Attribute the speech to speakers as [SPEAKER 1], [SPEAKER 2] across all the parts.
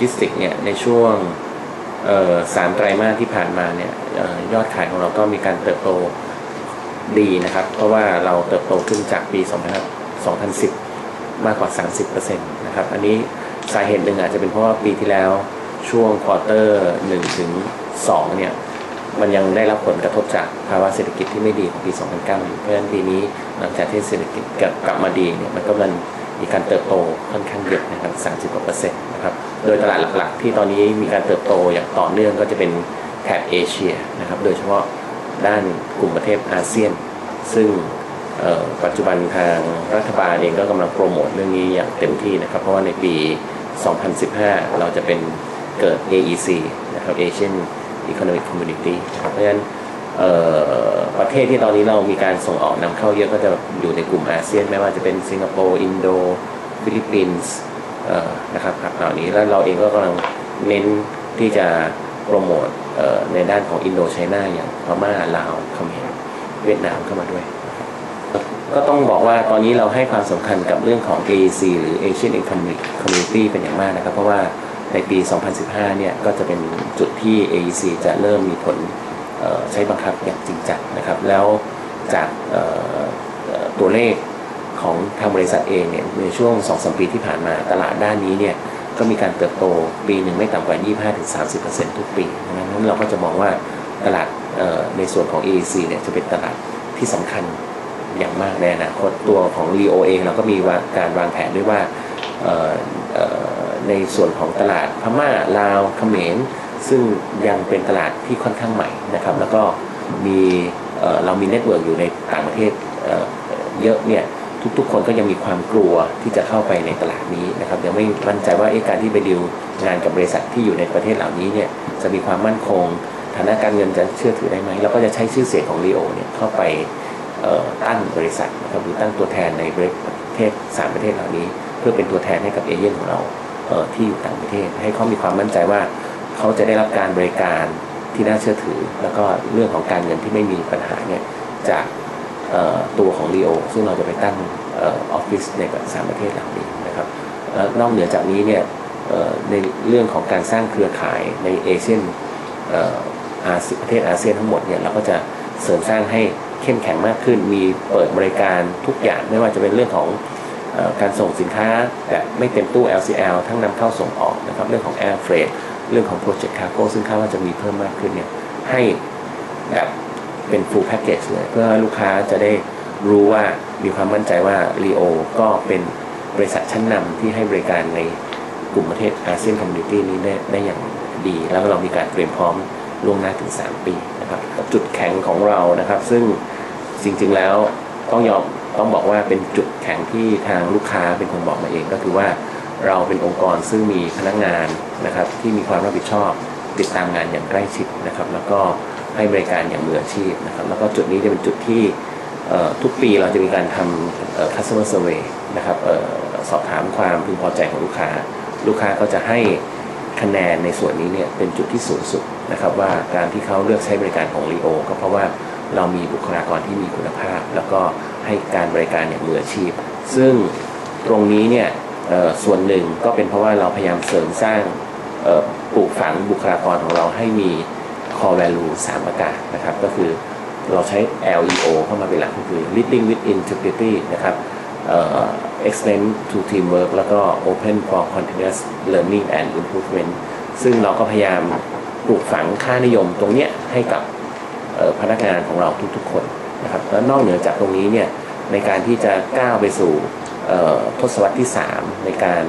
[SPEAKER 1] จิสติกเนี่ยในช่วงสามไตรมาสที่ผ่านมาเนี่ยออยอดขายของเราก็มีการเติบโตดีนะครับ เพราะว่าเราเติบโตขึ้นจากปี 2010 มากกว่า 30%นะครับ อันนี้สาเหตุหนึ่งอาจจะเป็นเพราะว่าปีที่แล้วช่วงควอเตอร์1ถึง2เนี่ยมันยังได้รับผลกระทบจากภาวะเศรษฐกิจที่ไม่ดีของปี 2009อยู่เพราะฉะนั้นปีนี้หลังจากที่เศรษฐกิจกลับมาดีเนี่ยมันก็มัน มีการเติบโตค่อนข้างเยอะนะครับ30กว่าเปอร์เซ็นต์นะครับ โดยตลาดหลักๆ ที่ตอนนี้มีการเติบโตอย่างต่อเนื่องก็จะเป็นแถบเอเชียนะครับ โดยเฉพาะด้านกลุ่มประเทศอาเซียน ซึ่งปัจจุบันทางรัฐบาลเองก็กำลังโปรโมทเรื่องนี้อย่างเต็มที่นะครับ เพราะว่าในปี 2015 เราจะเป็นเกิด AEC นะครับ Asian Economic Community เพราะฉะนั้น ประเทศที่ตอนนี้เรามีการส่งออกนำเข้าเยอะก็จะอยู่ในกลุ่มอาเซียน ไม่ว่าจะเป็นสิงคโปร์อินโด ฟิลิปปินส์เอ่อนะครับเหล่านี้แล้วเราเองก็กำลังเน้นที่จะโปรโมทในด้านของอินโดไชน่าอย่างพม่าลาวเขมรเวียดนามเข้ามาด้วย ก็ต้องบอกว่าตอนนี้เราให้ความสำคัญกับเรื่องของ AEC หรือ Asian Economic Community เป็นอย่างมากนะครับ เพราะว่าในปี 2015 เนี่ยก็จะเป็นจุดที่ AEC จะเริ่มมีผล ใช้บังคับอย่างจริงจังนะครับ แล้วจากตัวเลขของทางบริษัทเองเนี่ยในช่วง2-3ปีที่ผ่านมาตลาดด้านนี้เนี่ยก็มีการเติบโตปีหนึ่งไม่ต่ำกว่า 25-30%ทุกปีดังนั้นเราก็จะมองว่าตลาดในส่วนของ AEC เนี่ยจะเป็นตลาดที่สำคัญอย่างมากในอนาคตตัวของรีโอเองเราก็มีาการวางแผนด้วยว่าในส่วนของตลาดพม่าลาวเขมร ซึ่งยังเป็นตลาดที่ค่อนข้างใหม่นะครับ แล้วก็มีเรามีเน็ตเวิร์กอยู่ในต่างประเทศเเยอะเนี่ยทุกๆ คนก็ยังมีความกลัวที่จะเข้าไปในตลาดนี้นะครับยังไม่มั่นใจว่าเอ๊ะการที่ไปดิวงานกับบริษัทที่อยู่ในประเทศเหล่านี้เนี่ยจะมีความมั่นคงฐานะการเงินจะเชื่อถือได้ไหมเราก็จะใช้ชื่อเสียงของรีโอเนี่ยเข้าไปตั้งบริษัทนะครับหรือตั้งตัวแทนในประเทศสามประเทศเหล่านี้ เพื่อเป็นตัวแทนให้กับเอเย่นของเราเที่อยู่ต่างประเทศ ให้เขามีความมั่นใจว่า เขาจะได้รับการบริการที่น่าเชื่อถือ แล้วก็เรื่องของการเงินที่ไม่มีปัญหาเนี่ยจากตัวของ Leo ซึ่งเราจะไปตั้งออฟฟิศในสามประเทศเหล่านี้นะครับนอกเหนือจากนี้เนี่ยในเรื่องของการสร้างเครือข่ายในเอเชียนอาเซียนประเทศอาเซียนทั้งหมดเนี่ยเราก็จะเสริมสร้างให้เข้มแข็งมากขึ้น มีเปิดบริการทุกอย่างไม่ว่าจะเป็นเรื่องของอการส่งสินค้าแบบไม่เต็มตู้ LCL ทั้งนำเข้าส่งออกนะครับเรื่องของ Air Freight เรื่องของ Project Cargo ซึ่งคาดว่าจะมีเพิ่มมากขึ้นเนี่ยให้แบบเป็น full package เลยเพื่อลูกค้าจะได้รู้ว่ามีความมั่นใจว่า Leo ก็เป็นบริษัทชั้นนำที่ให้บริการในกลุ่มประเทศอาเซียนคอมมูนิตี้นี้ได้ได้อย่างดี แล้วเรามีการเตรียมพร้อมล่วงหน้าถึง 3 ปีนะครับจุดแข็งของเรานะครับ ซึ่งจริงๆแล้วต้องยอมต้องบอกว่าเป็นจุดแข็งที่ทางลูกค้าเป็นคนบอกมาเองก็คือว่า เราเป็นองค์กรซึ่งมีพนักงานนะครับที่มีความรับผิดชอบติดตามงานอย่างใกล้ชิดนะครับแล้วก็ให้บริการอย่างมืออาชีพนะครับแล้วก็จุดนี้จะเป็นจุดที่ทุกปีเราจะมีการทำ customer survey นะครับออสอบถามความพึงพอใจของลูกค้า ลูกค้าก็จะให้คะแนนในส่วนนี้เนี่ยเป็นจุดที่สูงสุดนะครับว่าการที่เขาเลือกใช้บริการของ Leo ก็เพราะว่าเรามีบุคลากรที่มีคุณภาพ แล้วก็ให้การบริการอย่างมืออาชีพ ซึ่งตรงนี้เนี่ย ส่วนหนึ่งก็เป็นเพราะว่าเราพยายามเสริมสร้างปลูกฝังบุคลากรของเราให้มี core value 3ประการนะครับ ก็คือเราใช้ LEO เข้ามาเป็นหลักก็คือ leading with integrity นะครับ excellent to teamwork แล้วก็ open for continuous learning and improvement ซึ่งเราก็พยายามปลูกฝังค่านิยมตรงเนี้ยให้กับพนักงานของเราทุกๆคนนะครับแล้วนอกเหนือจากตรงนี้เนี่ยในการที่จะก้าวไปสู่ ทศวรรษที่ 3 ในการ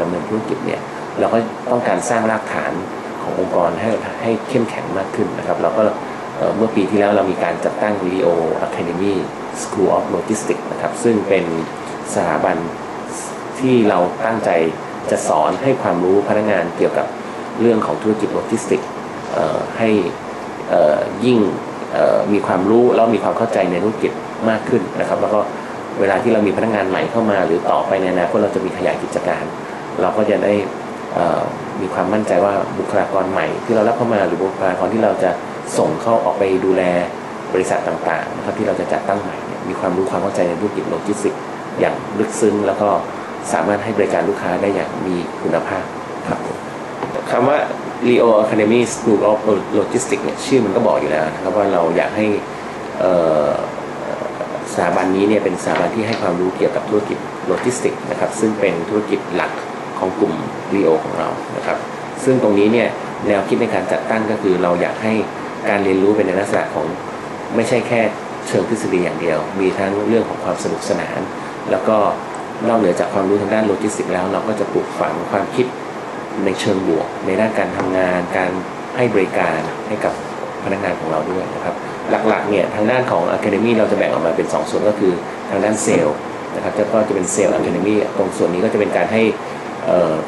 [SPEAKER 1] ดำเนินธุรกิจเนี่ยเราก็ต้องการสร้างรากฐานขององค์กรให้ให้เข้มแข็งมากขึ้นนะครับเราก็เมื่อปีที่แล้วเรามีการจัดตั้ง VDO Academy School of Logistics นะครับซึ่งเป็นสถาบันที่เราตั้งใจจะสอนให้ความรู้พนักงานเกี่ยวกับเรื่องของธุรกิจโลจิสติกให้ยิ่งมีความรู้แล้วมีความเข้าใจในธุรกิจมากขึ้นนะครับ แล้วก็ เวลาที่เรามีพนักงานใหม่เข้ามา หรือต่อไปในอนาคตเราจะมีขยายกิจการ เราก็จะได้มีความมั่นใจว่าบุคลากรใหม่ ที่เรารับเข้ามาหรือบุคลากรที่เราจะส่งเข้าออกไปดูแลบริษัทต่างๆนะครับที่เราจะจัดตั้งใหม่เนี่ยมีความรู้ความเข้าใจในธุรกิจโลจิสติกอย่างลึกซึ้งแล้วก็สามารถให้บริการลูกค้าได้อย่างมีคุณภาพครับคำว่า Leo Academy School of Logistics เนี่ยชื่อมันก็บอกอยู่แล้วนะครับว่าเราอยากให้ สถาบันนี้เนี่ยเป็นสถาบันที่ให้ความรู้เกี่ยวกับธุรกิจโลจิสติกส์นะครับซึ่งเป็นธุรกิจหลักของกลุ่ม Leo ของเรานะครับซึ่งตรงนี้เนี่ยแนวคิดในการจัดตั้งก็คือเราอยากให้การเรียนรู้เป็นในลักษณะของไม่ใช่แค่เชิงทฤษฎีอย่างเดียว มีทั้งเรื่องของความสนุกสนาน แล้วก็นอกเหนือจากความรู้ทางด้านโลจิสติกส์แล้ว เราก็จะปลูกฝังความคิดในเชิงบวก ในด้านการทำงาน การให้บริการให้กับพนักงานของเราด้วยนะครับ หลักๆเนี่ยทางด้านของ Academy เราจะแบ่งออกมาเป็น 2 ส่วนก็คือทางด้านเซลล์นะครับแล้วก็จะเป็นเซลล์ Academy ตรงส่วนนี้ก็จะเป็นการให้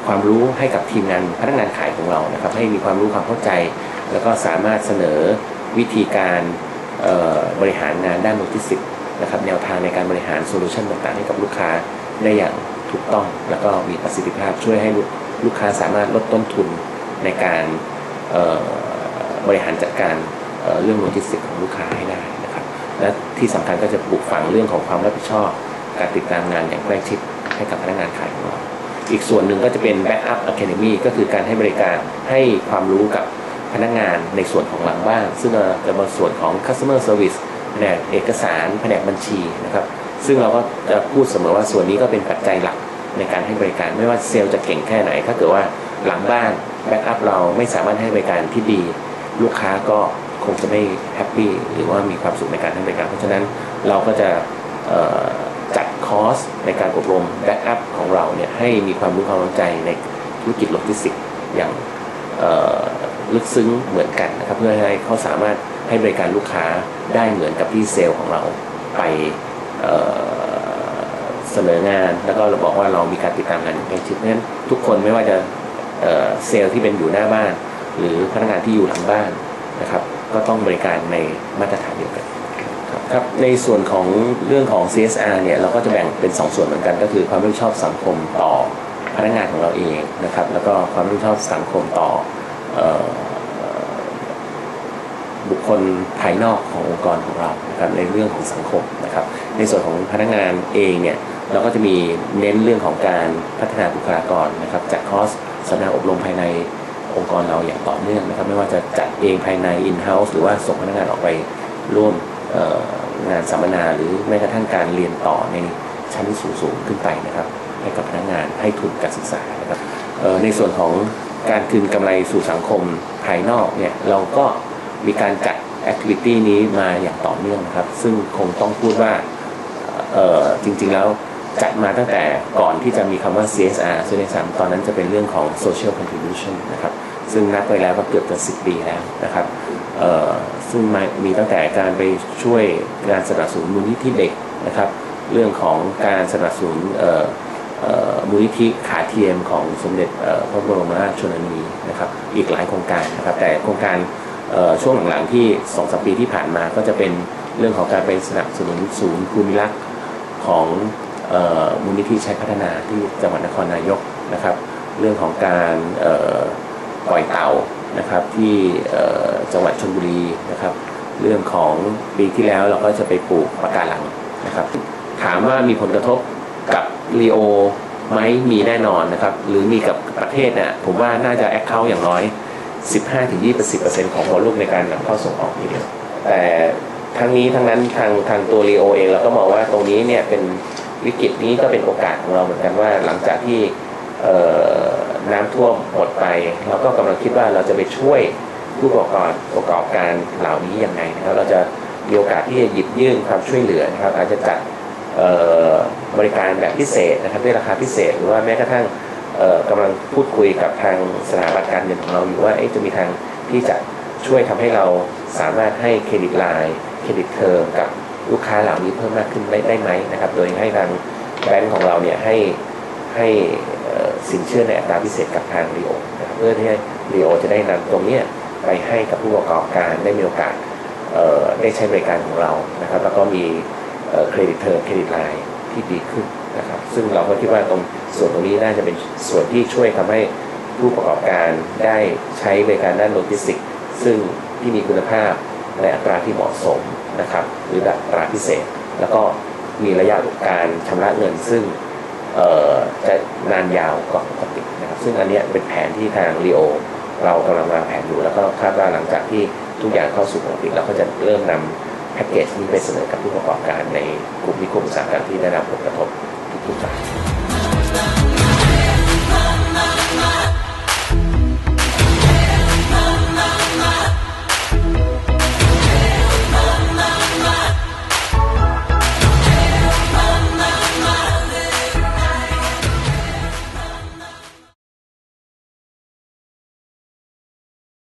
[SPEAKER 1] ความรู้ให้กับทีมงานพนักงานขายของเรานะครับให้มีความรู้ความเข้าใจ แล้วก็สามารถเสนอวิธีการบริหารงานด้านโลจิสติกส์นะครับแนวทางในการบริหารโซลูชันต่างๆ ให้กับลูกค้าได้อย่างถูกต้อง แล้วก็มีประสิทธิภาพช่วยให้ลูกลูกค้าสามารถลดต้นทุนในการบริหารจัดการ เเรื่องโลจิสติกส์ของลูกค้าให้ได้นะครับ และที่สำคัญก็จะปลูกฝังเรื่องของความรับผิดชอบ การติดตามงานอย่างใกล้ชิดให้กับพนักงานขายของเราอีกส่วนหนึ่งก็จะเป็น Backup Academy ก็คือการให้บริการให้ความรู้กับพนักงานในส่วนของหลังบ้าน ซึ่งจะเป็นส่วนของ Customer Service แผนกเอกสารแผนกบัญชีนะครับ ซึ่งเราก็จะพูดเสมอว่าส่วนนี้ก็เป็นปัจจัยหลักในการให้บริการไม่ว่าเซลล์จะเก่งแค่ไหน ถ้าเกิดว่าหลังบ้านแบ็กอัพเราไม่สามารถให้บริการที่ดี ลูกค้าก็ คงจะไม่แฮปปี้หรือว่ามีความสุขในการให้บริการ เพราะฉะนั้นเราก็จะจัดคอร์สในการอบรมแบ็กอัพของเราเนี่ยให้มีความรู้ความเข้าใจในธุรกิจโลจิสติกส์อย่างลึกซึ้งเหมือนกันนะครับ เพื่อให้เขาสามารถให้บริการลูกค้าได้เหมือนกับที่เซลล์ของเราไปเเสนองาน แล้วก็เราบอกว่าเรามีการติดตามงานใกล้ชิดเพราะฉะนั้นทุกคนไม่ว่าจะเอ่อเซลล์ที่เป็นอยู่หน้าบ้าน หรือพนักงานที่อยู่หลังบ้านนะครับ ก็ต้องบริการในมาตรฐานเดียวกันครับในส่วนของเรื่องของ CSR เนี่ยเราก็จะแบ่งเป็น 2 ส่วนเหมือนกัน ก็คือความรับผิดชอบสังคมต่อพนักงานของเราเองนะครับ แล้วก็ความรับผิดชอบสังคมต่ออบุคคลภายนอกขององค์กรของเรานะครับในเรื่องของสังคมนะครับ ในส่วนของพนักงานเองเนี่ยเราก็จะมีเน้นเรื่องของการพัฒนาบุคลากรนะครับจัดคอร์สสัมมนาอบรมภายใน องค์กรเราอย่างต่อเนื่องนะครับ ไม่ว่าจะจัดเองภายใน in-house หรือว่าส่งพนักงานออกไปร่วมงานสัมมนาหรือแม้กระทั่งการเรียนต่อในชั้นสูงๆขึ้นไปนะครับ ให้กับพนักงานให้ทุนการศึกษานะครับในส่วนของการคืนกำไรสู่สังคมภายนอกเนี่ยเราก็มีการจัดแอคทิวิตี้นี้มาอย่างต่อเนื่องนะครับ ซึ่งคงต้องพูดว่าจริงๆแล้ว จัดมาตั้งแต่ก่อนที่จะมีคำว่า CSR ซึ่งในสามตอนนั้นจะเป็นเรื่องของ social contribution นะครับซึ่งนับไปแล้วก็เกือบจะสิบปีแล้วนะครับซึ่งม,มีตั้งแต่การไปช่วยการสนับสนุนมูลนิธิเด็กนะครับ เรื่องของการสนับสนุนมูลนิธิขาเทียมของสมเด็จพระบรมราชชนนีนะครับ อีกหลายโครงการนะครับ แต่โครงการช่วงหลังๆที่สองสปีที่ผ่านมาก็จะเป็นเรื่องของการไปสนับสนุนศูนย์ภูมิรักษ์ของ มูลนิธิชัยพัฒนาที่จังหวัดนครนายกนะครับ เรื่องของการปล่อยเต่านะครับที่จังหวัดชลบุรีนะครับ เรื่องของปีที่แล้วเราก็จะไปปลูกปะการังนะครับ ถามว่ามีผลกระทบกับลีโอไหมมีแน่นอนนะครับ หรือมีกับประเทศเนี่ยผมว่าน่าจะแอคเคาท์อย่างน้อย 15-20%ของวอลลุ่มในการนำเข้าส่งออกทีเดียวแต่ทั้งนี้ทั้งนั้นทางทางตัวลีโอเองเราก็มองว่าตรงนี้เนี่ยเป็น วิกฤตนี้ก็เป็นโอกาสของเราเหมือนกันว่า หลังจากที่น้ำท่วมหมดไป เราก็กำลังคิดว่าเราจะไปช่วยผู้ประกอบการประกอบการเหล่านี้ยังไงนะครับเราจะมีโอกาสที่จะหยิบยื่นความช่วยเหลือนะครับ อาจจะจัดบริการแบบพิเศษนะครับด้วยราคาพิเศษ หรือว่าแม้กระทั่งเอ่อกำลังพูดคุยกับทางสถาบันการเงินของเราอยู่ว่าจะมีทางที่จะช่วยทำให้เราสามารถให้เครดิตไลน์เครดิตเทอมกับ ลูกค้าเหล่านี้เพิ่มมากขึ้นได้ไหมนะครับ โดยให้ทางแบงก์ของเราเนี่ยให้ให้สินเชื่อในอัตราพิเศษกับทางรีโอนะครับเพื่อที่ให้รีโอจะได้นำตรงเนี้ยไปให้กับผู้ประกอบการได้มีโอกาสได้ใช้บริการของเรานะครับ แล้วก็มีเครดิตเทอมเครดิตไลน์ที่ดีขึ้นนะครับ ซึ่งเราก็คิดว่าตรงส่วนตรงนี้น่าจะเป็นส่วนที่ช่วยทำให้ผู้ประกอบการได้ใช้บริการด้านโลจิสติก ซึ่งที่มีคุณภาพ ในอัตราที่เหมาะสมนะครับหรืออัตราพิเศษ แล้วก็มีระยะการชำระเงินซึ่งจะนานยาวกว่าปกตินะครับซึ่งอันนี้เป็นแผนที่ทางรีโอเรากำลังวางแผนอยู่แล้วก็คาดว่าหลังจากที่ทุกอย่างเข้าสู่ปกติเราก็จะเริ่มนำแพ็กเกจนี้ไปเสนอกับผู้ประกอบการในกลุ่มนิคมอุตสาหกรรมที่ได้รับผลกระทบทุกๆราย